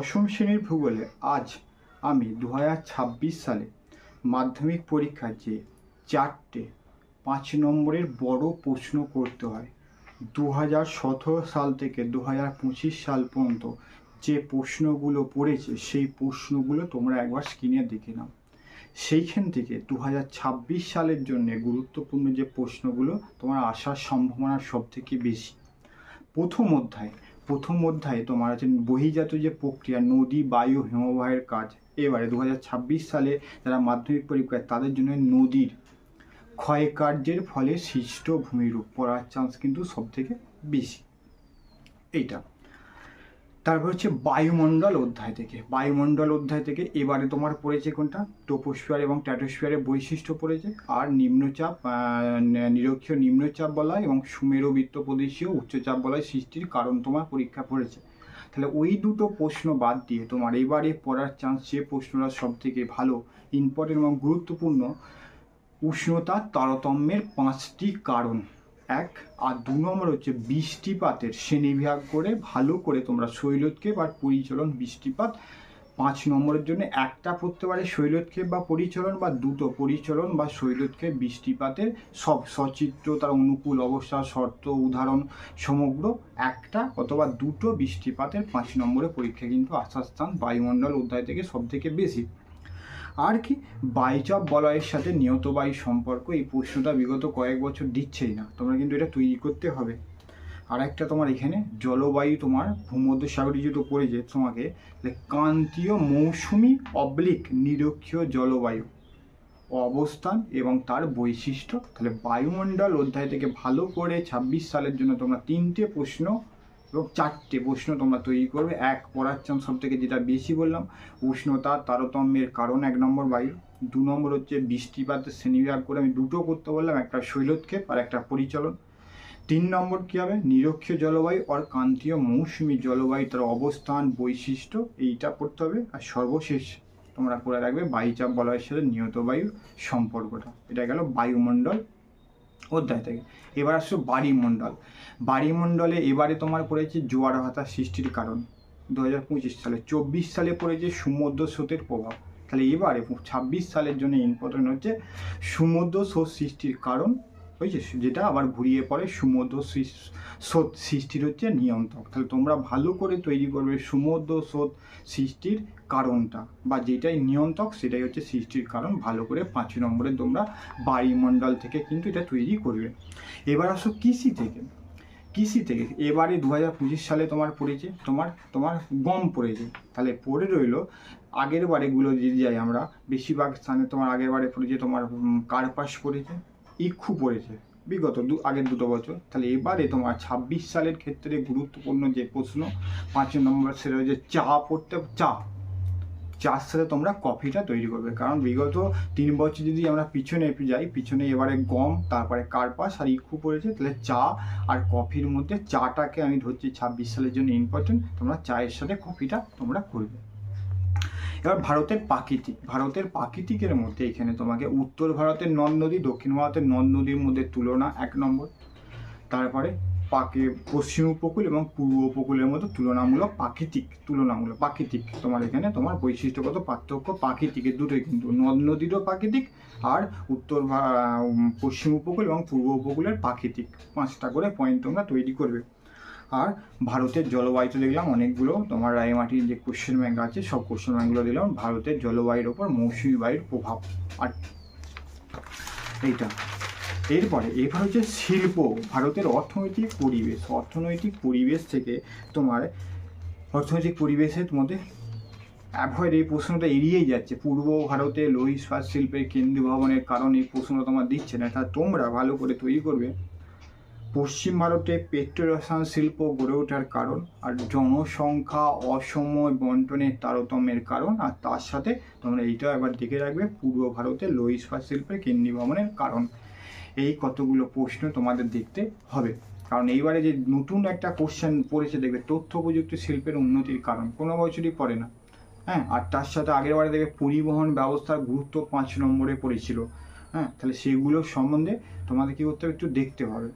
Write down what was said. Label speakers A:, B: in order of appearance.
A: দশম শ্রেণির ভূগোলে আজ আমি দু হাজার ছাব্বিশ সালে মাধ্যমিক পরীক্ষার যে চারটে পাঁচ নম্বরের বড় প্রশ্ন করতে হয় দু হাজার সতেরো সাল থেকে দু হাজার পঁচিশ সাল পর্যন্ত যে প্রশ্নগুলো পড়েছে, সেই প্রশ্নগুলো তোমরা একবার স্ক্রিনে দেখে নাও। সেইখান থেকে দু হাজার ছাব্বিশ সালের জন্য গুরুত্বপূর্ণ যে প্রশ্নগুলো তোমার আসার সম্ভাবনা সব থেকে বেশি। প্রথম অধ্যায় প্রথম অধ্যায়ে তোমার আছে বহিজাত যে প্রক্রিয়া, নদী, বায়ু, হিমবাহের কাজ। এবারে দু হাজার ছাব্বিশ সালে যারা মাধ্যমিক পরীক্ষায় তাদের জন্য নদীর ক্ষয়কার্যের ফলে সৃষ্ট ভূমিরূপ পড়ার চান্স কিন্তু সবথেকে বেশি। এইটা। তারপর হচ্ছে বায়ুমণ্ডল অধ্যায় থেকে। বায়ুমণ্ডল অধ্যায় থেকে এবারে তোমার পড়েছে কোনটা? টোপোস্ফিয়ার এবং ট্যাটোস্ফিয়ারের বৈশিষ্ট্য পড়েছে। আর নিম্নচাপ নিরক্ষীয় নিম্নচাপ বলয় এবং সুমেরুবৃত্ত প্রদেশীয় উচ্চচাপ বলয় সৃষ্টির কারণ তোমার পরীক্ষা পড়েছে। তাহলে ওই দুটো প্রশ্ন বাদ দিয়ে তোমার এবারে পড়ার চান্স যে প্রশ্নটা সব থেকে ভালো ইম্পর্টেন্ট এবং গুরুত্বপূর্ণ, উষ্ণতা তারতম্যের পাঁচটি কারণ। এক, আর দু নম্বর হচ্ছে বৃষ্টিপাতের শ্রেণীবিভাগ করে ভালো করে তোমরা শৈলক্ষেপ আর পরিচলন বৃষ্টিপাত। পাঁচ নম্বরের জন্য একটা পড়তে পারে শৈলক্ষেপ বা পরিচলন বা দুটো পরিচলন বা শৈলক্ষেপ বৃষ্টিপাতের সব সচিত্র তার অনুকূল অবস্থা, শর্ত, উদাহরণ সমগ্র একটা অথবা দুটো বৃষ্টিপাতের পাঁচ নম্বরের পরীক্ষা কিন্তু আসার স্থান বায়ুমণ্ডল অধ্যায় থেকে সব থেকে বেশি। আর কি বায়ুচাপ বলয়ের সাথে নিয়ত বায়ু সম্পর্ক এই প্রশ্নটা বিগত কয়েক বছর দিচ্ছেই না। তোমরা কিন্তু এটা তৈরি করতে হবে। আর একটা তোমার এখানে, জলবায়ু তোমার ভূমধ্যসাগরী যেহেতু পড়েছে তোমাকে ক্রান্তীয় মৌসুমি অবলিক নিরক্ষীয় জলবায়ু, অবস্থান এবং তার বৈশিষ্ট্য, তাহলে বায়ুমণ্ডল অধ্যায় থেকে ভালো করে ছাব্বিশ সালের জন্য তোমরা তিনটে প্রশ্ন এবং চারটে প্রশ্ন তোমরা তৈরি করবে। এক পড়ার চান্স সব থেকে যেটা বেশি বললাম, উষ্ণতা, তারতম্যের কারণ এক নম্বর বায়ু। দু নম্বর হচ্ছে বৃষ্টিপাতের শ্রেণীবিভাগ করে আমি দুটো করতে বললাম, একটা শৈলক্ষেপ আর একটা পরিচালন। তিন নম্বর কী হবে? নিরক্ষীয় জলবায়ু আর ক্রান্তীয় মৌসুমী জলবায়ু, তার অবস্থান, বৈশিষ্ট্য, এইটা পড়তে হবে। আর সর্বশেষ তোমরা করে রাখবে, বায়ুচাপ বলয়ের সাথে নিয়ত বায়ুর সম্পর্কটা। এটা গেল বায়ুমণ্ডল অধ্যায় থেকে। এবার আসছো বাড়িমণ্ডল বাড়িমণ্ডলে এবারে তোমার পড়েছে জোয়ার ভাতা সৃষ্টির কারণ। দু হাজার পঁচিশ সালে। চব্বিশ সালে পড়েছে সমুদ্র স্রোতের প্রভাব। তাহলে এবারে ছাব্বিশ সালের জন্য ইম্পর্টেন্ট হচ্ছে সমুদ্র স্রোত সৃষ্টির কারণ। বুঝেছিস যেটা আবার ঘুরিয়ে পড়ে সমুদ্র স্রোত সৃষ্টির হচ্ছে নিয়ন্ত্রক। তাহলে তোমরা ভালো করে তৈরি করবে সমুদ্র স্রোত সৃষ্টির কারণটা। বা যেটাই নিয়ন্ত্রক, সেটাই হচ্ছে সৃষ্টির কারণ। ভালো করে পাঁচ নম্বরে তোমরা বায়ুমণ্ডল থেকে কিন্তু এটা তৈরি করবে। এবার আসো কৃষি থেকে। কৃষি থেকে? এবারে দু হাজার পঁচিশ সালে তোমার পড়েছে, তোমার তোমার গম পড়েছে। তাহলে পড়ে রইল, আগের বারেগুলো যদি যাই আমরা, বেশিরভাগ স্থানে তোমার আগের বারে পড়েছে, তোমার কার্পাস পড়েছে, ইক্ষু পড়েছে, বিগত দু, আগের দুটো বছর। তাহলে এবারে তোমার ছাব্বিশ সালের ক্ষেত্রে গুরুত্বপূর্ণ যে প্রশ্ন, পাঁচ নম্বর সেটা হচ্ছে চা পড়তে, চা। চার সাথে তোমরা কফিটা তৈরি করবে। কারণ বিগত তিন বছর যদি আমরা পিছনে যাই, পিছনে এবারে গম, তারপরে কার্পাস আর ইক্ষু পড়েছে, তাহলে চা আর কফির মধ্যে চাটাকে আমি ধরছি ছাব্বিশ সালের জন্য ইম্পর্টেন্ট তোমরা চায়ের সাথে কফিটা তোমরা করবে। এবার ভারতের প্রাকৃতিক, ভারতের প্রাকৃতিকের মধ্যে এখানে তোমাকে উত্তর ভারতের নদ নদী, দক্ষিণ ভারতের নদ নদীর মধ্যে তুলনা এক নম্বর। তারপরে পাকে পশ্চিম উপকূল এবং পূর্ব উপকূলের মধ্যে তুলনামূলক প্রাকৃতিক তুলনামূলক প্রাকৃতিক তোমার এখানে তোমার বৈশিষ্ট্যগত পার্থক্য প্রাকৃতিকের দুটোই কিন্তু। নদ নদীরও প্রাকৃতিক আর উত্তর পশ্চিম উপকূল এবং পূর্ব উপকূলের প্রাকৃতিক। পাঁচটা করে পয়েন্ট তোমরা তৈরি করবে। আর ভারতের জলবায়ুতে দেখলাম অনেকগুলো, তোমার রায়মাটির যে কোশ্চেন ব্যাংক আছে, সব কোশ্চেন ব্যাংকগুলো দিলাম ভারতের জলবায়ুর ওপর মৌসুমি বায়ুর প্রভাব। আর এইটা। এরপরে এবার হচ্ছে শিল্প, ভারতের অর্থনৈতিক পরিবেশ। অর্থনৈতিক পরিবেশ থেকে তোমার অর্থনৈতিক পরিবেশের মধ্যে অ্যাভয়েড এই প্রশ্নটা এড়িয়েই যাচ্ছে। পূর্ব ভারতে লোহিস্পাত শিল্পের কেন্দ্রীয় ভবনের কারণে এই প্রশ্নটা তোমার দিচ্ছে না। তা তোমরা ভালো করে তৈরি করবে। পশ্চিম ভারতে পেট্রোরসায়ন শিল্প গড়ে ওঠার কারণ আর জনসংখ্যা অসম বন্টনের তারতম্যের কারণ আর তার সাথে তোমরা এইটাও একবার দেখে রাখবে পূর্ব ভারতে ইস্পাত শিল্পের কেন্দ্রীয় ভবনের কারণ। এই কতগুলো প্রশ্ন তোমাদের দেখতে হবে। কারণ এইবারে যে নতুন একটা কোশ্চেন পড়েছে, দেখবে তথ্য প্রযুক্তি শিল্পের উন্নতির কারণ। কোনো বছরই পড়ে না। হ্যাঁ আর তার সাথে আগের বারে দেখবে পরিবহন ব্যবস্থার গুরুত্ব পাঁচ নম্বরে পড়েছিল। হ্যাঁ তাহলে সেগুলোর সম্বন্ধে তোমাদের কী করতে হবে একটু দেখতে হবে।